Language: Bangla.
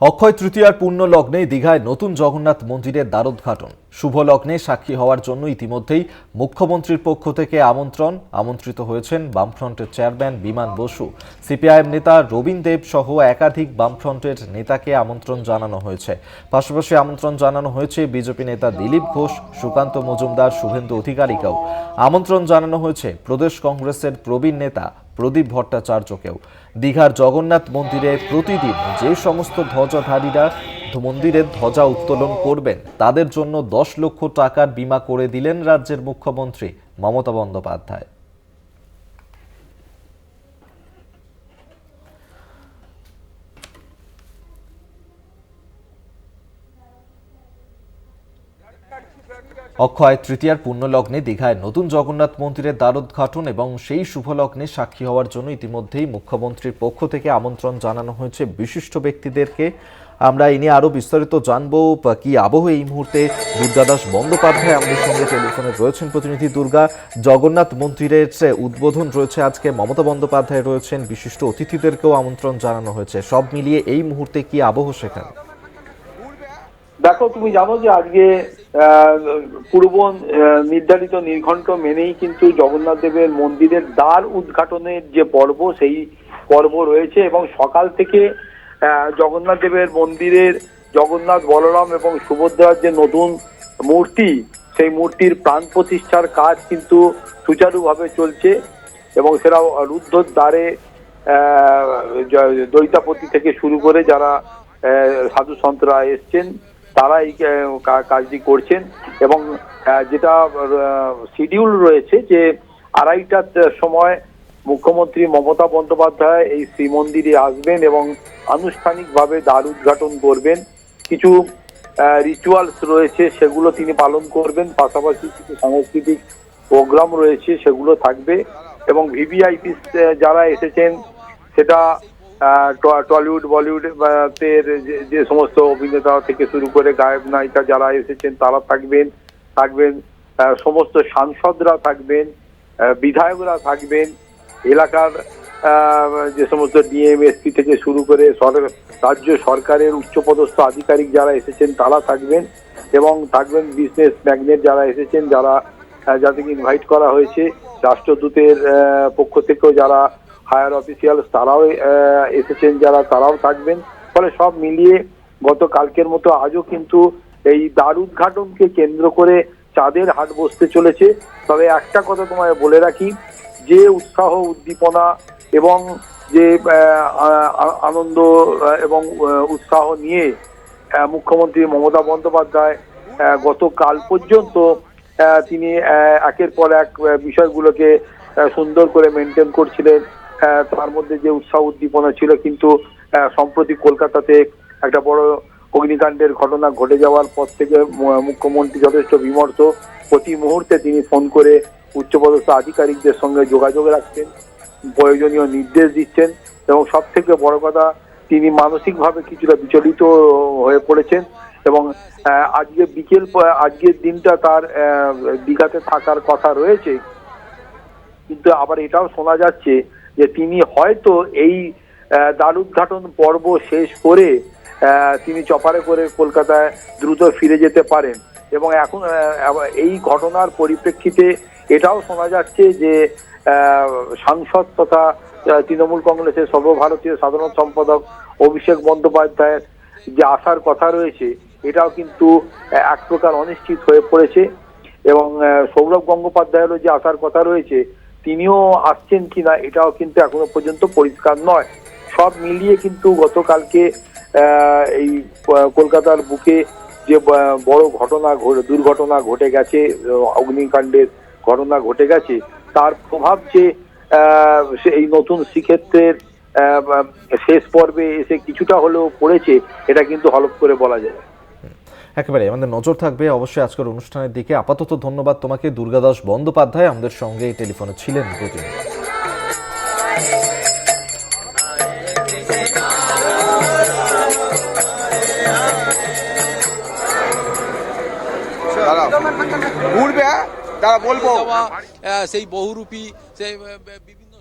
অক্ষয় তৃতীয়ার পূর্ণ লগ্নে দীঘায় নতুন জগন্নাথ মন্দিরের দ্বারোদ্ঘাটন। শুভ লগ্নে সাক্ষী হওয়ার জন্য ইতিমধ্যেই মুখ্যমন্ত্রীর পক্ষ থেকে আমন্ত্রণ, আমন্ত্রিত হয়েছেন বামফ্রন্টের চেয়ারম্যান বিমান বসু। সিপিআইএম নেতা রবীন দেব সহ একাধিক বামফ্রন্টের নেতাকে আমন্ত্রণ জানানো হয়েছে। পাশাপাশি আমন্ত্রণ জানানো হয়েছে বিজেপি নেতা দিলীপ ঘোষ, সুকান্ত মজুমদার, শুভেন্দু অধিকারীকেও। আমন্ত্রণ জানানো হয়েছে প্রদেশ কংগ্রেসের প্রবীণ নেতা প্রদীপ ভট্টাচার্যকেও। দীঘার জগন্নাথ মন্দিরে প্রতিদিন যে সমস্ত ধ্বজাধারীরা মন্দিরের ধ্বজা উত্তোলন করবেন, তাদের জন্য দশ লক্ষ টাকার বিমা করে দিলেন রাজ্যের মুখ্যমন্ত্রী মমতা বন্দ্যোপাধ্যায়। অক্ষয় তৃতীয়ার পুণ্যলগ্নে দীঘায় নতুন জগন্নাথ মন্দিরের দ্বারোদ্ঘাটন এবং সেই শুভলগ্নে সাক্ষী হওয়ার জন্য ইতিমধ্যেই মুখ্যমন্ত্রীর পক্ষ থেকে আমন্ত্রণ জানানো হয়েছে বিশিষ্ট ব্যক্তিদেরকে। আমরা এই নিয়ে আরও বিস্তারিত জানব কি আবহ এই মুহূর্তে দুর্গাদাস বন্দ্যোপাধ্যায় আমাদের সঙ্গে টেলিফোনে রয়েছেন প্রতিনিধি দুর্গা। জগন্নাথ মন্দিরের উদ্বোধন রয়েছে আজকে, মমতা বন্দ্যোপাধ্যায় রয়েছেন, বিশিষ্ট অতিথিদেরকেও আমন্ত্রণ জানানো হয়েছে। সব মিলিয়ে এই মুহূর্তে কি আবহ সেখানে? দেখো, তুমি জানো যে আজকে পূর্ব নির্ধারিত নির্ঘণ্ট মেনেই কিন্তু জগন্নাথ দেবের মন্দিরের দ্বার উদ্ঘাটনের যে পর্ব, সেই পর্ব রয়েছে এবং সকাল থেকে জগন্নাথ দেবের মন্দিরের জগন্নাথ বলরাম এবং সুভদ্রার যে নতুন মূর্তি, সেই মূর্তির প্রাণ প্রতিষ্ঠার কাজ কিন্তু সুচারুভাবে চলছে এবং সেটা রুদ্ধর দ্বারে দৈতাপতি থেকে শুরু করে যারা সাধু সন্তরা এসছেন তারা এই কাজটি করছেন এবং যেটা শিডিউল রয়েছে যে আড়াইটার সময় মুখ্যমন্ত্রী মমতা বন্দ্যোপাধ্যায় এই শ্রীমন্দিরে আসবেন এবং আনুষ্ঠানিকভাবে দ্বার উদ্ঘাটন করবেন। কিছু রিচুয়ালস রয়েছে, সেগুলো তিনি পালন করবেন। পাশাপাশি কিছু সাংস্কৃতিক প্রোগ্রাম রয়েছে, সেগুলো থাকবে এবং ভিভিআইপি যারা এসেছেন, সেটা টলিউড, বলিউড তের যে- সমস্ত অভিনেতা থেকে শুরু করে গায়ক, নায়িকা যারা এসেছেন, তারা থাকবেন থাকবেন সমস্ত সাংসদরা থাকবেন বিধায়করা থাকবেন, এলাকার যে সমস্ত ডিএম এসপি থেকে শুরু করে রাজ্য সরকারের উচ্চপদস্থ আধিকারিক যারা এসেছেন, তারা থাকবেন এবং থাকবেন বিজনেস ম্যাগনেট যারা এসেছেন, যারা যাদেরকে ইনভাইট করা হয়েছে, রাষ্ট্রদূতের পক্ষ থেকেও যারা হায়ার অফিসিয়াল তারাও এসেছেন, যারা তারাও থাকবেন। ফলে সব মিলিয়ে গত কালকের মতো আজও কিন্তু এই দ্বার উদ্ঘাটনকে কেন্দ্র করে চাঁদের হাট বসতে চলেছে। তবে একটা কথা তোমায় বলে রাখি, যে উৎসাহ, উদ্দীপনা এবং যে আনন্দ এবং উৎসাহ নিয়ে মুখ্যমন্ত্রী মমতা বন্দ্যোপাধ্যায় গতকাল পর্যন্ত তিনি একের পর এক বিষয়গুলোকে সুন্দর করে মেনটেন করছিলেন। তার মধ্যে যে উৎসাহ উদ্দীপনা ছিল, কিন্তু সম্প্রতি কলকাতাতে একটা বড় অগ্নিকাণ্ডের ঘটনা ঘটে যাওয়ার পর থেকে মুখ্যমন্ত্রী যথেষ্ট বিমর্ষ। প্রতি মুহূর্তে তিনি ফোন করে উচ্চপদস্থ আধিকারিকদের সঙ্গে যোগাযোগ রাখছেন, প্রয়োজনীয় নির্দেশ দিচ্ছেন এবং সব থেকে বড় কথা, তিনি মানসিকভাবে কিছুটা বিচলিত হয়ে পড়েছেন এবং আজকে বিকেল আজকের দিনটা তার দীঘাতে থাকার কথা রয়েছে। কিন্তু আবার এটাও শোনা যাচ্ছে যে তিনি হয়তো এই দ্বার উদ্ঘাটন পর্ব শেষ করে তিনি চপারে করে কলকাতায় দ্রুত ফিরে যেতে পারেন। এবং এখন এই ঘটনার পরিপ্রেক্ষিতে এটাও শোনা যাচ্ছে যে সাংসদ তথা তৃণমূল কংগ্রেসের সর্বভারতীয় সাধারণ সম্পাদক অভিষেক বন্দ্যোপাধ্যায়ের যে আসার কথা রয়েছে, এটাও কিন্তু এক প্রকার অনিশ্চিত হয়ে পড়েছে। এবং সৌরভ গঙ্গোপাধ্যায়েরও যে আসার কথা রয়েছে তিনিও আসছেন কিনা এটাও কিন্তু এখনও পর্যন্ত পরিষ্কার নয়। সব মিলিয়ে কিন্তু গতকালকে এই কলকাতার বুকে যে বড় ঘটনা দুর্ঘটনা ঘটে গেছে অগ্নিকাণ্ডের ঘটনা ঘটে গেছে, তার প্রভাব যে এই নতুন শ্রীক্ষেত্রের শেষ পর্বে এসে কিছুটা হলেও পড়েছে, এটা কিন্তু হলফ করে বলা যায়। একেবারে আমাদের নজর থাকবে অবশ্যই আজকের অনুষ্ঠানের দিকে। আপাতত ধন্যবাদ তোমাকে দুর্গাদাস বন্দ্যোপাধ্যায় আমাদের সঙ্গে এই টেলিফোনে ছিলেন প্রতিনিধি ঘুরবে হ্যাঁ? বলব। সেই বহুরূপী সেই বিভিন্ন